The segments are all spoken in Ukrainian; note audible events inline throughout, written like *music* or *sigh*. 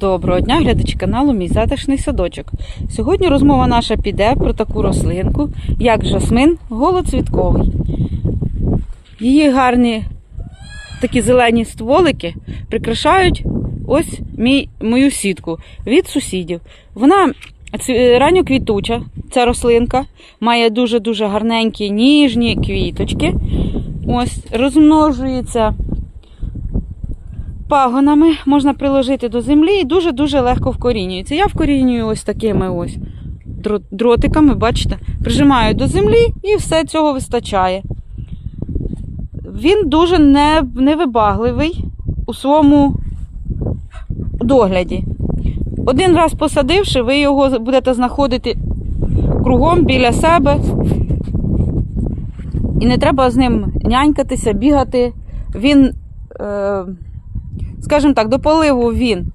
Доброго дня, глядачі каналу Мій затишний садочок. Сьогодні розмова наша піде про таку рослинку, як жасмин голоцвітковий. Її гарні такі зелені стволики прикрашають ось мій, мою сітку від сусідів. Вона ранньоквітуча, ця рослинка, має дуже-дуже гарненькі ніжні квіточки. Ось, розмножується пагонами можна приложити до землі і дуже-дуже легко вкорінюється. Я вкорінюю ось такими ось дротиками, бачите, прижимаю до землі і все цього вистачає. Він дуже невибагливий у своєму догляді. Один раз посадивши, ви його будете знаходити кругом біля себе. І не треба з ним нянькатися, бігати. Він. Е, скажімо так, до поливу він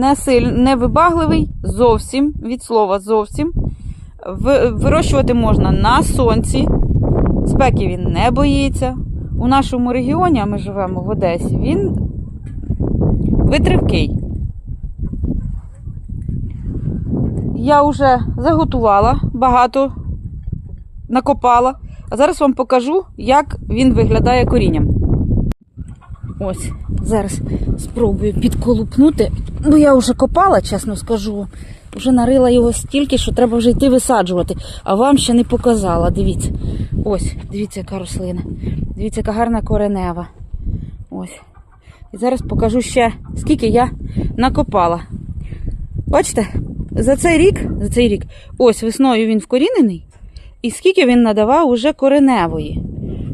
не силь, не вибагливий зовсім, від слова зовсім. Вирощувати можна на сонці, спеки він не боїться. У нашому регіоні, а ми живемо в Одесі, він витривкий. Я вже заготувала багато, накопала, а зараз вам покажу, як він виглядає корінням. Ось, зараз спробую підколупнути, бо я вже копала, чесно скажу. Вже нарила його стільки, що треба вже йти висаджувати, а вам ще не показала. Дивіться. Ось, дивіться, яка рослина. Дивіться, яка гарна коренева. Ось. І зараз покажу ще, скільки я накопала. Бачите, за цей рік, за цей рік, ось весною він вкорінений, і скільки він надавав уже кореневої.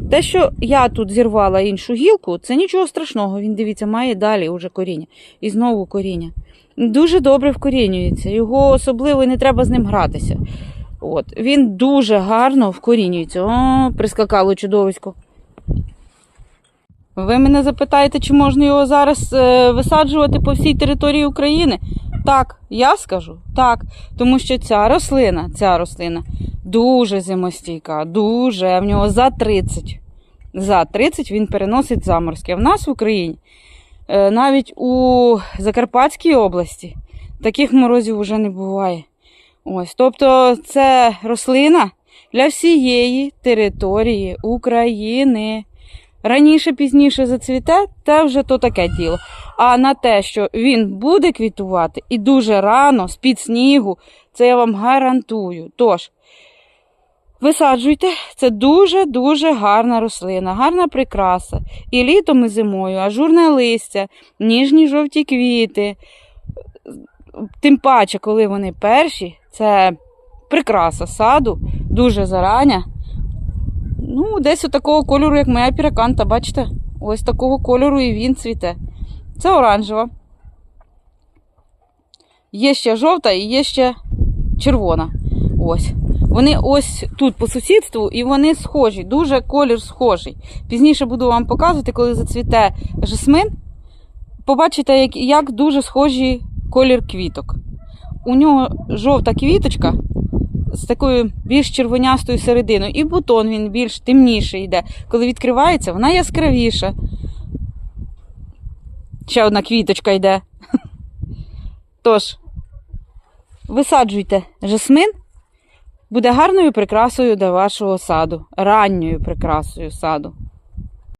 Те, що я тут зірвала іншу гілку, це нічого страшного. Він, дивіться, має далі уже коріння. І знову коріння. Дуже добре вкорінюється. Його особливо і не треба з ним гратися. От. Він дуже гарно вкорінюється. О, прискакало чудовисько. Ви мене запитаєте, чи можна його зараз е, висаджувати по всій території України? Так, я скажу так. Тому що ця рослина, ця рослина дуже зимостійка, дуже в нього за 30. За 30 він переносить заморозки. А в нас в Україні, е, навіть у Закарпатській області, таких морозів вже не буває. Ось, тобто, це рослина для всієї території України. Раніше, пізніше зацвіте, те вже то таке діло. А на те, що він буде квітувати і дуже рано, з-під снігу, це я вам гарантую. Тож, Висаджуйте, це дуже-дуже гарна рослина, гарна прикраса. І літом, і зимою, ажурне листя, ніжні жовті квіти. Тим паче, коли вони перші, це прикраса саду, дуже зарання. Ну, десь такого кольору, як моя піраканта, бачите? Ось такого кольору і він цвіте. Це оранжева. Є ще жовта і є ще червона. Ось. Вони ось тут по сусідству і вони схожі, дуже колір схожий. Пізніше буду вам показувати, коли зацвіте жасмин. Побачите, як, як дуже схожі колір квіток. У нього жовта квіточка з такою більш червонястою серединою, і бутон він більш темніший йде. Коли відкривається, вона яскравіша. Ще одна квіточка йде. *laughs* Тож, висаджуйте жасмин буде гарною прикрасою до вашого саду, ранньою прикрасою саду.